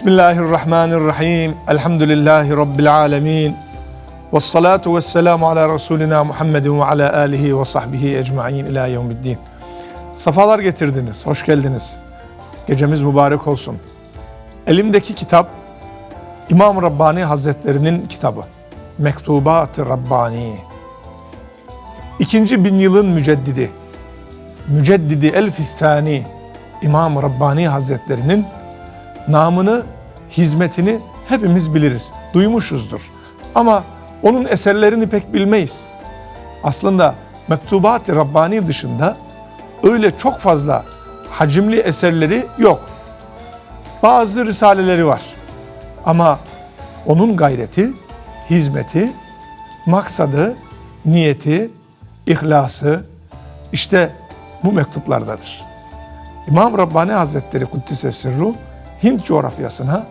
Bismillahirrahmanirrahim. Elhamdülillahi Rabbil alemin. Ve salatu ve selamu ala Resulina Muhammedin ve ala alihi ve sahbihi ecma'in ila yevmiddin. Safalar getirdiniz, hoş geldiniz. Gecemiz mübarek olsun. Elimdeki kitap İmam Rabbani Hazretlerinin kitabı. Mektubat-ı Rabbani. İkinci bin yılın müceddidi, Müceddidi Elfistani İmam Rabbani Hazretlerinin namını, hizmetini hepimiz biliriz, duymuşuzdur. Ama onun eserlerini pek bilmeyiz. Aslında Mektubat-ı Rabbani dışında öyle çok fazla hacimli eserleri yok. Bazı risaleleri var. Ama onun gayreti, hizmeti, maksadı, niyeti, ihlası işte bu mektuplardadır. İmam Rabbani Hazretleri Kuddise Sirru Hint coğrafyasına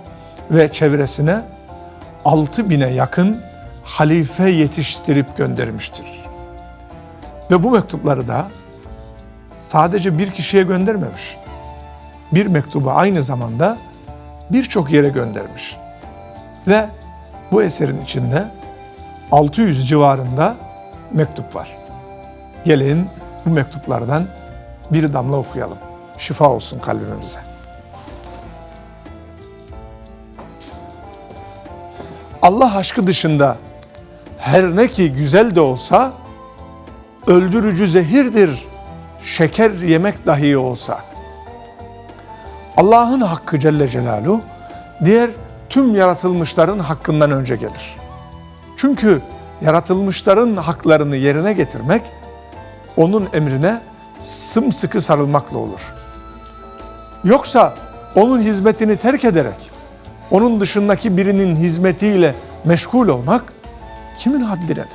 ve çevresine 6 bine yakın halife yetiştirip göndermiştir. Ve bu mektupları da sadece bir kişiye göndermemiş. Bir mektubu aynı zamanda birçok yere göndermiş. Ve bu eserin içinde 600 civarında mektup var. Gelin bu mektuplardan bir damla okuyalım. Şifa olsun kalbimize. Allah aşkı dışında her ne ki güzel de olsa öldürücü zehirdir şeker yemek dahi olsa. Allah'ın hakkı Celle Celaluhu diğer tüm yaratılmışların hakkından önce gelir. Çünkü yaratılmışların haklarını yerine getirmek onun emrine sımsıkı sarılmakla olur. Yoksa onun hizmetini terk ederek onun dışındaki birinin hizmetiyle meşgul olmak kimin haddinedir?